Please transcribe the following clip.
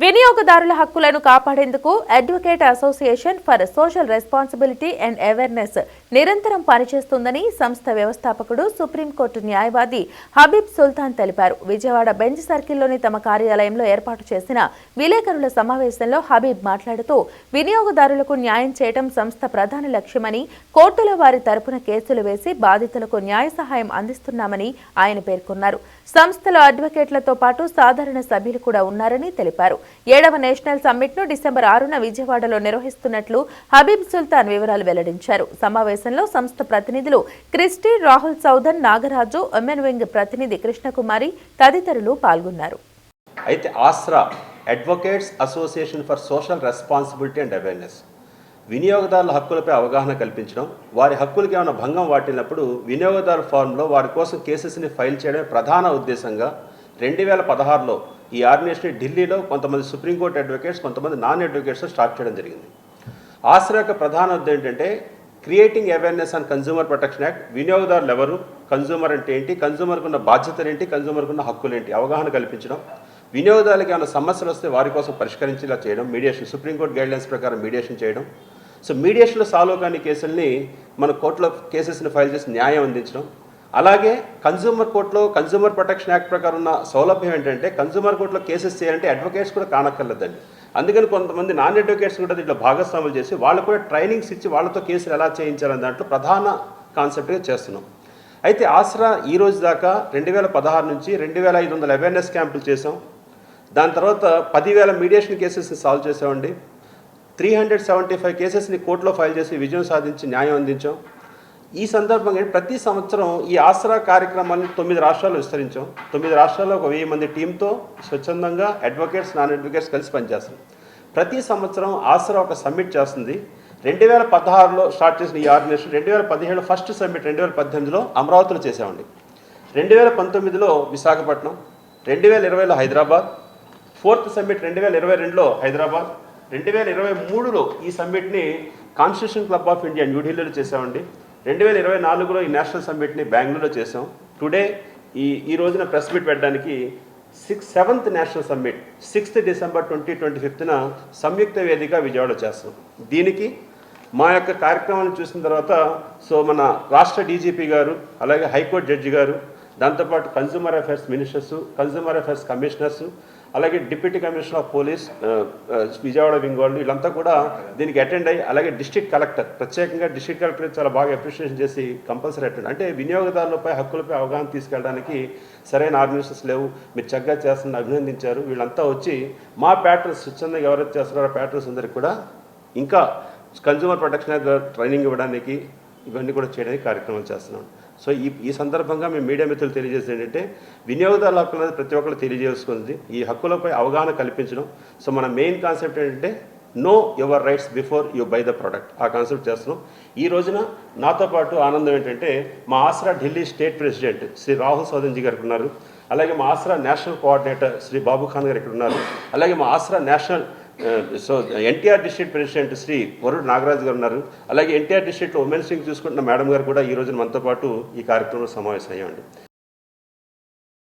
వినియోగదారుల హక్కులను కాపాడేందుకు advocate association for social responsibility and awareness నిరంతరం పనిచేస్తుందని సంస్థ వ్యవస్థాపకుడు సుప్రీంకోర్టు న్యాయవాది హబీబ్ సుల్తాన్ తెలిపారు. విజయవాడ బెంచ్ సర్కిల్లోని తమ కార్యాలయంలో ఏర్పాటు చేసిన విలేకరుల సమావేశంలో హబీబ్ మాట్లాడుతూ వినియోగదారులకు న్యాయం చేయడం సంస్థ ప్రధాన లక్ష్యమని కోర్టుల వారి తరపున కేసులు వేసి బాధితులకు న్యాయ సహాయం అందిస్తున్నామని ఆయన పేర్కొన్నారు. సంస్థలో అడ్వకేట్లతో పాటు సాధారణ సభ్యులు కూడా ఉన్నారని తెలిపారు. ఏడవ నేషనల్ సమ్మిట్ను డిసెంబర్ ఆరున విజయవాడలో నిర్వహిస్తున్నట్లు హబీబ్ సుల్తాన్ వివరాలు వెల్లడించారు. సమావేశంలో సంస్థ ప్రతినిధులు క్రిస్టి రాహుల్ సౌదన్ నాగరాజు ఎమ్మెన్ వింగ్ ప్రతినిధి కృష్ణకుమారి తదితరులు పాల్గొన్నారు. అయితే Aasra advocates association for social responsibility and awareness. వినియోగదారుల హక్కులపై అవగాహన కల్పించడం వారి హక్కులకి ఏమైనా భంగం వాటిల్లినప్పుడు వినియోగదారు ఫారంలో వారి కోసం కేసెస్ని ఫైల్ చేయడమే ప్రధాన ఉద్దేశంగా రెండు వేల పదహారులో ఈ ఆర్గనైజేషన్ ఢిల్లీలో కొంతమంది సుప్రీంకోర్టు అడ్వకేట్స్ కొంతమంది నాన్ అడ్వకేట్స్ స్టార్ట్ చేయడం జరిగింది. ఆశ్రా యొక్క ప్రధాన ఉద్దేశం ఏంటంటే creating awareness on consumer protection act వినియోగదారులు ఎవరు? కన్జ్యూమర్ అంటే ఏంటి? కన్జ్యూమర్కు ఉన్న బాధ్యతలు ఏంటి? కన్జ్యూమర్కు ఉన్న హక్కులు ఏంటి? అవగాహన కల్పించడం. వినియోగదారులకు ఏమైనా సమస్యలు వస్తే వారి కోసం పరిష్కరించేలా చేయడం. మీడియేషన్ సుప్రీంకోర్టు గైడ్లైన్స్ ప్రకారం మీడియేషన్ చేయడం. సో మీడియేషన్లో సాల్వ్ కాని కేసుల్ని మన కోర్టులో కేసెస్ని ఫైల్ చేసి న్యాయం అందించడం. అలాగే కన్జ్యూమర్ కోర్టులో కన్జ్యూమర్ ప్రొటెక్షన్ యాక్ట్ ప్రకారం ఉన్న సౌలభ్యం ఏంటంటే కన్జ్యూమర్ కోర్టులో కేసెస్ చేయాలంటే అడ్వకేట్స్ కూడా కానక్కర్లేదండి. అందుకని కొంతమంది నాన్ అడ్వకేట్స్ కూడా దీంట్లో భాగస్వాములు చేసి వాళ్ళు కూడా ట్రైనింగ్స్ ఇచ్చి వాళ్ళతో కేసులు ఎలా చేయించాలని దాంట్లో ప్రధాన కాన్సెప్ట్గా చేస్తున్నాం. అయితే ఆసరా ఈ రోజు దాకా రెండు వేల పదహారు నుంచి రెండు వేల ఐదు వందల అవేర్నెస్ క్యాంపులు చేసాం దాని తర్వాత పదివేల మీడియేషన్ కేసెస్ని సాల్వ్ చేసామండి త్రీ హండ్రెడ్ సెవెంటీ ఫైవ్ కేసెస్ని కోర్టులో ఫైల్ చేసి విజయం సాధించి న్యాయం అందించాం. ఈ సందర్భంగా ప్రతి సంవత్సరం ఈ ఆసరా కార్యక్రమాన్ని తొమ్మిది రాష్ట్రాలు విస్తరించాం. తొమ్మిది రాష్ట్రాల్లో ఒక వెయ్యి మంది టీంతో స్వచ్ఛందంగా అడ్వకేట్స్ నాన్ అడ్వకేట్స్ కలిసి పనిచేస్తాం. ప్రతి సంవత్సరం ఆసరా ఒక సమ్మిట్ చేస్తుంది. రెండు వేల పదహారులో స్టార్ట్ చేసిన ఈ ఆర్గనైజేషన్ రెండు వేల పదిహేడు ఫస్ట్ సమ్మిట్ రెండు వేల పద్దెనిమిదిలో అమరావతిలో చేసామండి రెండు వేల పంతొమ్మిదిలో విశాఖపట్నం రెండు వేల ఇరవైలో హైదరాబాద్ ఫోర్త్ సమ్మిట్ రెండు వేల ఇరవై రెండులో హైదరాబాద్ రెండు వేల ఇరవై మూడులో ఈ సమ్మిట్ని కాన్స్టిట్యూషన్ క్లబ్ ఆఫ్ ఇండియా న్యూఢిల్లీలో చేసామండి రెండు వేల ఇరవై నాలుగులో ఈ నేషనల్ సమ్మిట్ని బెంగళూరులో చేసాం టుడే ఈ ఈ రోజున ప్రెస్ మీట్ పెట్టడానికి six seventh national summit sixth December twenty twenty ఫిఫ్త్న సంయుక్త వేదిక విజయవాడ చేస్తాం. దీనికి మా యొక్క కార్యక్రమాన్ని చూసిన తర్వాత సో మన రాష్ట్ర డీజీపీ గారు అలాగే హైకోర్టు జడ్జి గారు దాంతోపాటు consumer affairs ministers consumer affairs commissioners అలాగే deputy commissioner of police Vijayawada wing వాళ్ళు వీళ్ళంతా కూడా దీనికి అటెండ్ అయ్యి అలాగే డిస్ట్రిక్ట్ కలెక్టర్ ప్రత్యేకంగా డిస్ట్రిక్ట్ కలెక్టర్ చాలా బాగా అప్రిషియేషన్ చేసి కంపల్సరీ అటెండ్ అంటే వినియోగదారులపై హక్కులపై అవగాహన తీసుకెళ్ళడానికి సరైన ఆర్డినెన్సెస్ లేవు. మీరు చక్కగా చేస్తున్న అభినందించారు. వీళ్ళంతా వచ్చి మా ప్యాటర్న్స్ స్వచ్ఛందంగా ఎవరైతే చేస్తున్నారో ప్యాటర్న్స్ అందరికి కూడా ఇంకా కన్జ్యూమర్ ప్రొటెక్షన్ ట్రైనింగ్ ఇవ్వడానికి ఇవన్నీ కూడా చేయడానికి కార్యక్రమాలు చేస్తున్నాం. సో ఈ ఈ సందర్భంగా మేము మీడియా మిత్రులు తెలియజేసేది ఏంటంటే వినియోగదారుల హక్కులు అనేది ప్రతి ఒక్కరు తెలియజేసుకుంది ఈ హక్కులపై అవగాహన కల్పించడం. సో మన మెయిన్ కాన్సెప్ట్ ఏంటంటే know your rights before you buy the product ఆ కాన్సెప్ట్ చేస్తున్నాం. ఈ రోజున నాతో పాటు ఆనందం ఏంటంటే మా ఆసరా ఢిల్లీ స్టేట్ ప్రెసిడెంట్ శ్రీ రాహుల్ సోదంజీ గారు ఉన్నారు. అలాగే మా ఆసరా నేషనల్ కోఆర్డినేటర్ శ్రీ బాబు ఖాన్ గారు ఇక్కడ ఉన్నారు. అలాగే మా Aasra national so NTR district president Shri వరుడు నాగరాజు గారు ఉన్నారు. అలాగే ఎన్టీఆర్ డిస్ట్రిక్ట్లో ఉమెన్స్ సింగ్ చూసుకుంటున్న మేడం గారు కూడా ఈ రోజున మనతో పాటు ఈ కార్యక్రమంలో సమావేశం